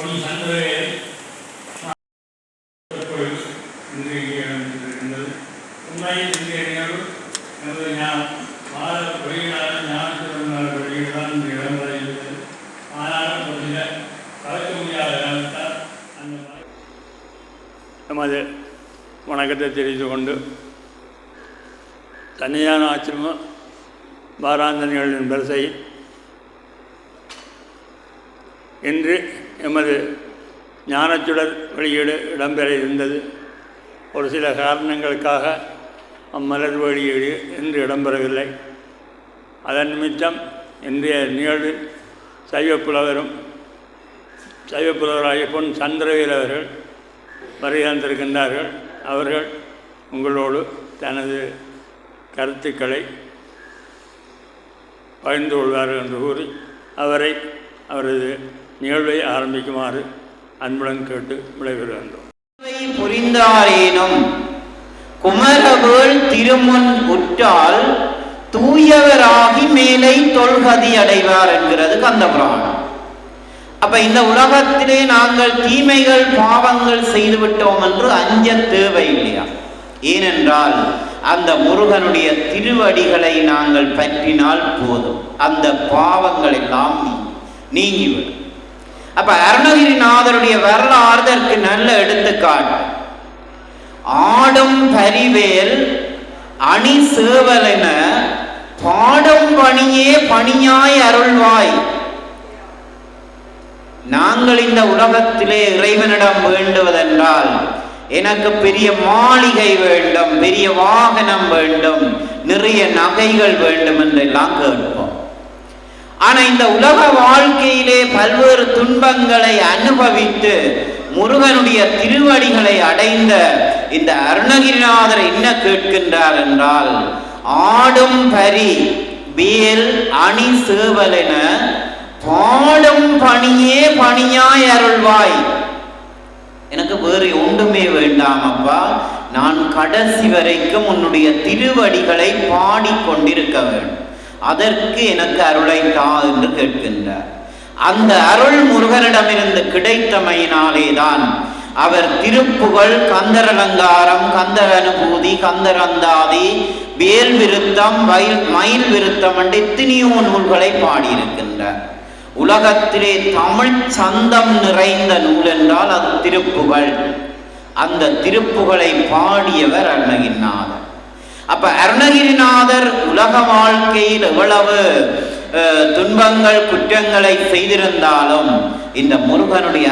பொன் சந்திரவே இன்று இங்கே உண்மையில் இன்றைய நிகழ்வு எனது மாத தான் ஆனாலும் முடியாத காரணத்தால் அந்த நமது வணக்கத்தை தெரிந்து கொண்டு தனியான ஆச்சிரம பாராந்தனிகளின் வரிசையில் இன்று எமது ஞானச்சுடர் வெளியீடு இடம்பெற இருந்தது. ஒரு சில காரணங்களுக்காக அம்மலர் வெளியீடு இன்று இடம்பெறவில்லை. அதன் நிமித்தம் இன்றைய நிகழ்வில் சைவப்புலவரும் புலவரும் புலவராகிய பொன் சந்திரவேல் அவர்கள் வருகை தந்திருக்கின்றார்கள் அவர்கள் உங்களோடு தனது கருத்துக்களை பகிர்ந்து கொள்வார்கள் என்று கூறி அவரை அவரது நிகழ்வை ஆரம்பிக்குமாறு அன்புடன் கேட்டு விடைபெறுகின்றோம். புரிந்தாரேனும் குமரவேள் திருமுன் உற்றால் தூயவராகி மேலை தொல்கதி அடைவார் என்கிறது கந்தபுராணம். அப்ப இந்த உலகத்திலே நாங்கள் தீமைகள் பாவங்கள் செய்து விட்டோம் என்று அஞ்ச தேவை இல்லையா? ஏனென்றால் அந்த முருகனுடைய திருவடிகளை நாங்கள் பற்றினால் போதும். அந்த பாவங்கள் எல்லாம் நீங்கிவிடும். அப்ப அருணகிரிநாதருடைய வரலாறு அதற்கு நல்ல எடுத்துக்காட்டு. ஆடும் பரிவேல் அணி சேவலென பாடும் பணியே பணியாய் அருள்வாய். நாங்கள் இந்த உலகத்திலே இறைவனிடம் வேண்டுவதென்றால் எனக்கு பெரிய மாளிகை வேண்டும் பெரிய வாகனம் வேண்டும் நிறைய நகைகள் வேண்டும் என்றெல்லாம் கேட்போம். ஆனா இந்த உலக வாழ்க்கையிலே பல்வேறு துன்பங்களை அனுபவித்து முருகனுடைய திருவடிகளை அடைந்த இந்த அருணகிரிநாதர் என்ன கேட்கின்றார் என்றால் ஆடும் பரி வேல் அணி சேவலென பாடும் பணியே பணியாய் அருள்வாய். எனக்கு வேறு ஒன்றுமே வேண்டாம் அப்பா. நான் கடைசி வரைக்கும் உன்னுடைய திருவடிகளை பாடிக்கொண்டிருக்க வேண்டும். அதற்கு எனக்கு அருளை தா என்று கேட்கின்றார். அந்த அருள் முருகனிடமிருந்து கிடைத்தமையினாலேதான் அவர் திருப்புகழ் கந்தர் அலங்காரம் கந்தர் அனுபூதி கந்தர் அந்தாதி வேல் விருத்தம் வயல் மயில் விருத்தம் என்று எத்தனையோ நூல்களை பாடியிருக்கின்றார். உலகத்திலே தமிழ் சந்தம் நிறைந்த நூல் என்றால் அது திருப்புகழ். அந்த திருப்புகளை பாடியவர் அப்ப அருணகிரிநாதர் உலக வாழ்க்கையில் எவ்வளவு துன்பங்கள் குற்றங்களை செய்திருந்தாலும் இந்த முருகனுடைய